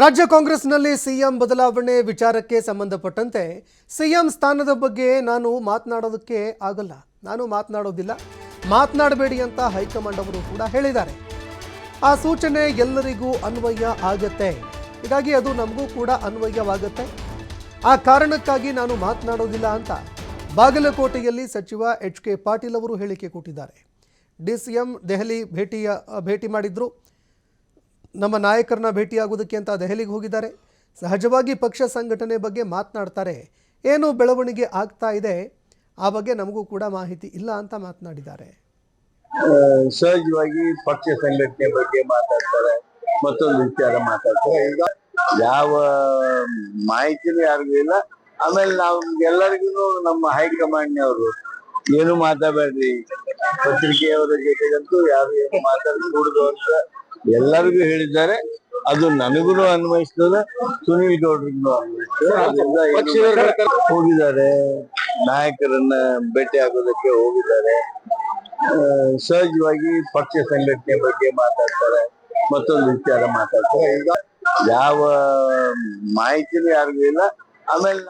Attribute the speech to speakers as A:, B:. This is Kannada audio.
A: ರಾಜ್ಯ ಕಾಂಗ್ರೆಸ್ನಲ್ಲಿ ಸಿಎಂ ಬದಲಾವಣೆ ವಿಚಾರಕ್ಕೆ ಸಂಬಂಧಪಟ್ಟಂತೆ ಸಿಎಂ ಸ್ಥಾನದ ಬಗ್ಗೆ ನಾನು ಮಾತನಾಡೋದಕ್ಕೆ ಆಗಲ್ಲ. ನಾನು ಮಾತನಾಡೋದಿಲ್ಲ. ಮಾತನಾಡಬೇಡಿ ಅಂತ ಹೈಕಮಾಂಡ್ ಅವರು ಕೂಡ ಹೇಳಿದ್ದಾರೆ. ಆ ಸೂಚನೆ ಎಲ್ಲರಿಗೂ ಅನ್ವಯ ಆಗತ್ತೆ. ಹೀಗಾಗಿ ಅದು ನಮಗೂ ಕೂಡ ಅನ್ವಯವಾಗತ್ತೆ. ಆ ಕಾರಣಕ್ಕಾಗಿ ನಾನು ಮಾತನಾಡೋದಿಲ್ಲ ಅಂತ ಬಾಗಲಕೋಟೆಯಲ್ಲಿ ಸಚಿವ ಎಚ್ ಕೆ ಪಾಟೀಲ್ ಅವರು ಹೇಳಿಕೆ ಕೊಟ್ಟಿದ್ದಾರೆ. ಡಿಸಿಎಂ ದೆಹಲಿ ಭೇಟಿಯ, ಭೇಟಿ ಮಾಡಿದ್ರು. ನಮ್ಮ ನಾಯಕರನ್ನ ಭೇಟಿಯಾಗುವುದಕ್ಕೆ ಅಂತ ದೆಹಲಿಗೆ ಹೋಗಿದ್ದಾರೆ. ಸಹಜವಾಗಿ ಪಕ್ಷ ಸಂಘಟನೆ ಬಗ್ಗೆ ಮಾತನಾಡ್ತಾರೆ. ಏನು ಬೆಳವಣಿಗೆ ಆಗ್ತಾ ಇದೆ. ಆ ಬಗ್ಗೆ ನಮಗೂ ಕೂಡ ಮಾಹಿತಿ ಇಲ್ಲ ಅಂತ ಮಾತನಾಡಿದ್ದಾರೆ.
B: ಸಹಜವಾಗಿ ಪಕ್ಷ ಸಂಘಟನೆ ಬಗ್ಗೆ ಮಾತಾಡ್ತಾರೆ, ಮತ್ತೊಂದು ವಿಚಾರ ಮಾತಾಡ್ತಾರೆ. ಈಗ ಯಾವ ಮಾಹಿತಿನೂ ಯಾರಿಗೂ ಇಲ್ಲ. ಆಮೇಲೆ ನಾವು ಎಲ್ಲರಿಗೂ ನಮ್ಮ ಹೈಕಮಾಂಡ್ನವರು ಏನು ಮಾತಾಡಬೇಡ್ರಿ? ಪತ್ರಿಕೆಯವರ ಜೊತೆಗಂತೂ ಯಾರು ಏನು ಮಾತಾಡಕೂಡದು ಅಂತ ಎಲ್ಲರಿಗೂ ಹೇಳಿದ್ದಾರೆ. ಅದು ನನಗೂ ಅನ್ವಯಿಸ್ತದೆ ಸುನೀಲ್ ಗೌಡ್ರಿಗೂ ಅನ್ವಯಿಸ್ತದೆ. ಹೋಗಿದ್ದಾರೆ. ನಾಯಕರನ್ನ ಭೇಟಿ ಆಗೋದಕ್ಕೆ ಹೋಗಿದ್ದಾರೆ. ಸಹಜವಾಗಿ ಪಕ್ಷ ಸಂಘಟನೆ ಬಗ್ಗೆ ಮಾತಾಡ್ತಾರೆ ಮತ್ತೊಂದು ವಿಚಾರ ಮಾತಾಡ್ತಾರೆ. ಈಗ ಯಾವ ಮಾಹಿತಿನೂ ಯಾರಿಗೂ ಇಲ್ಲ. ಆಮೇಲೆ